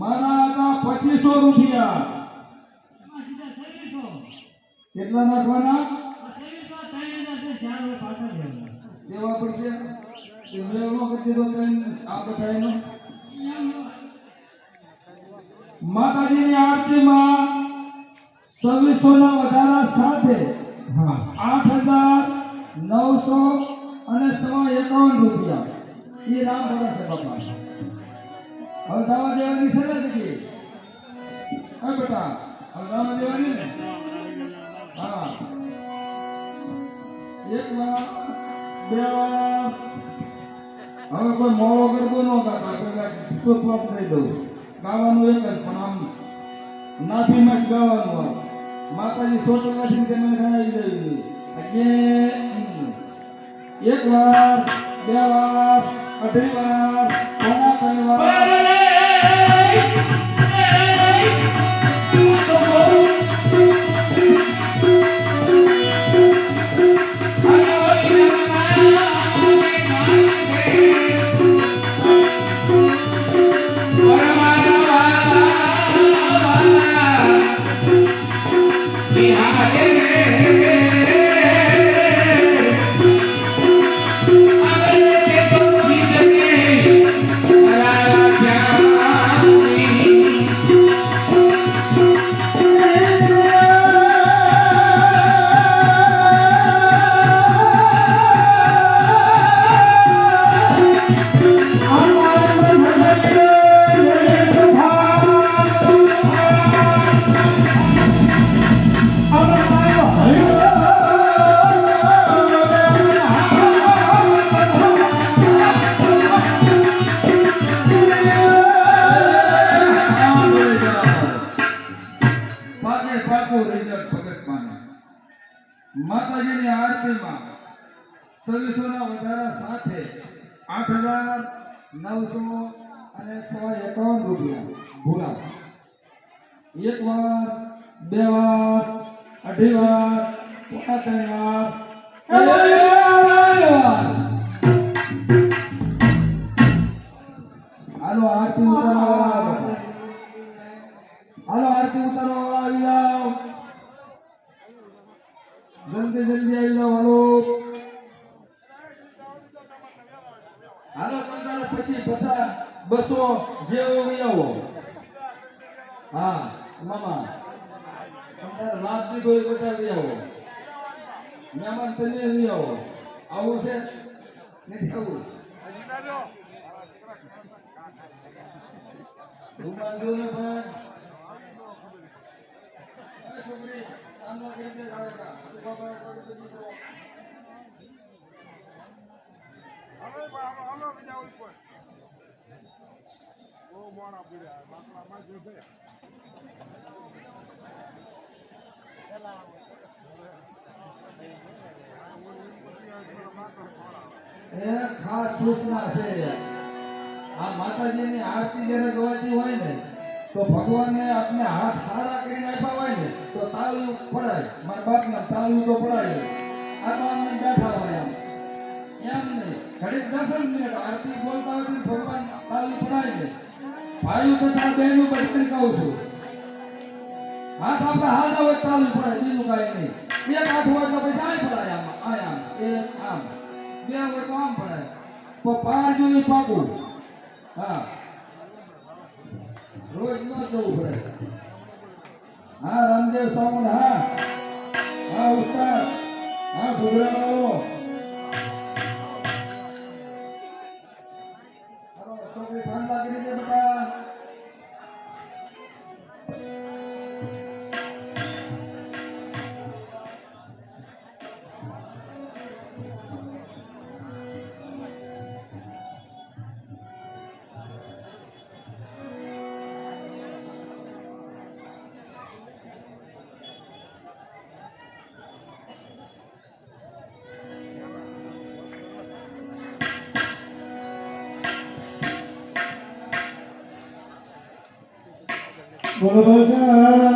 મારા હતા પચીસો રૂપિયા. કેટલા નાખવાના દેવા પડશે. તે કરી દીધો આ માતાજીની આરતીમાં છવ્વીસો ના વધારા સાથે આઠ હજાર નવસો અને સો એકાવન રૂપિયા. એ રામ ભરોસે છે બાપા. હવે દેવાની છે ને હા, બેટા. હવે દેવાની ને? હા. એક વાર, બે વાર. હવે કોઈ મોડો ગરબો ન ગાતા, પેલા સુસ્વાદ થઈ દઉં. ગાવાનું એક જ, પણ આમ નાભીમાં જ ગાવાનું માતાજી સોચો ટકાથી તેને ગણાવી દેવી. again. એક વાર, બે વાર, અઢી વાર ત્રણ વાર. નવસો અને સો એકાવન રૂપિયા. ભૂરા. એક વાર બે વાર, અઢી વાર, પોણા ત્રણ વાર. હાલો, આરતી ઉતારવા હાલો, આરતી ઉતારવા આવી જાઓ. જલ્દી જલ્દી આવી જાઓ, હાલો. હાલો પંદર પછી પચાસ બસો જેવો લઈ હા, મામા. તમારે લાભ દીધો એ બધા વિયાવો મહેમાન તને લઈ આવો છે? નથી આવું? રૂમાલ દો ને ભાઈ છોકરી આમના કરી દે ગાળે કા સુભાભાઈ કરી દે દીધો. એ ખાસ સૂચના છે. આ માતાજીની આરતી જ્યારે ગવાતી હોય ને, તો ભગવાનને આપણે હાથ સારા કરીને આપ્યા હોય ને, તો તાળીઓ પડાય. મારા બાપના તાળીઓ તો પડાય. આ તો બેઠા હોય એમ. એમ નહીં. ઘડીક દસ જ આરતી બોલતા હતી ભગવાન તાલી પડાય છે. ભાઈઓ તથા બહેનો પર કહું છું. હાથ આપણા હાથ આવે તાલી પડાય બીજું કાંઈ નહીં. એક હાથ હોય તો પછી આય પડાય આમ, આય આમ, એક આમ. બે હોય તો આમ પડાય. તો પાર જોઈ પાકું. હા. રોજ ન જવું પડે. હા, રામદેવ સાઉન્ડ હા. હા, ઉસ્તાદ. હા ઘૂઘરાવાળો Bora baixar.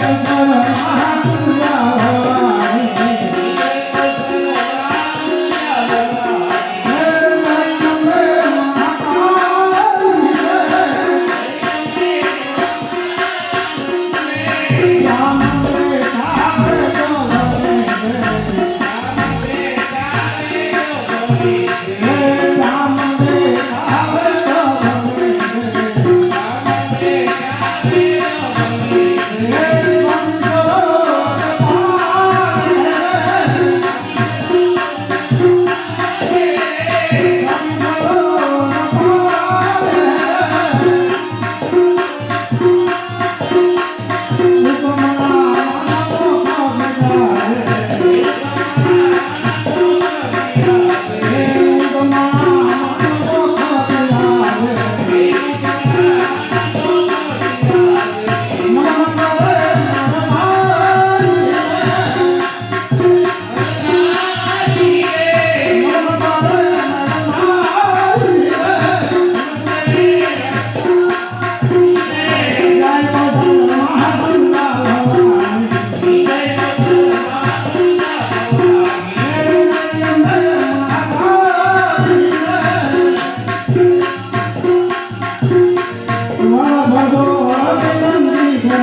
哈哈哈。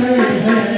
જય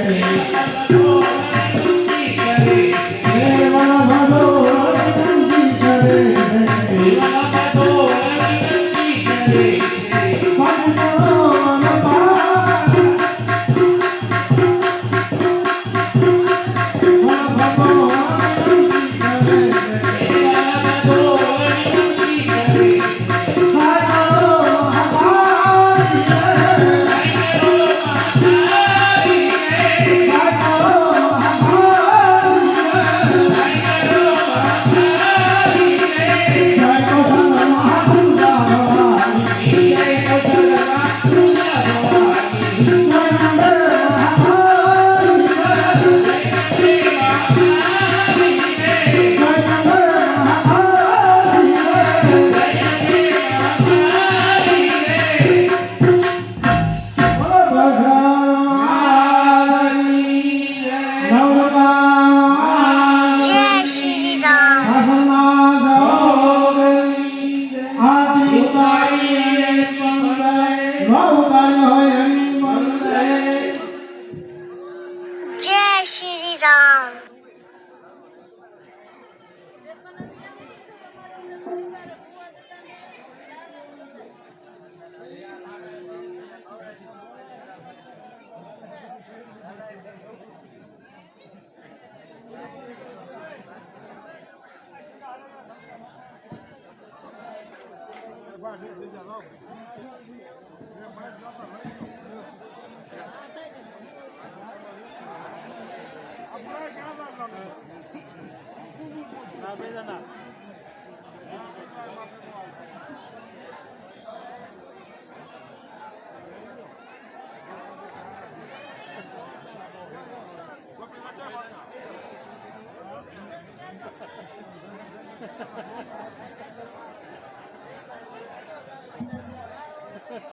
着呢。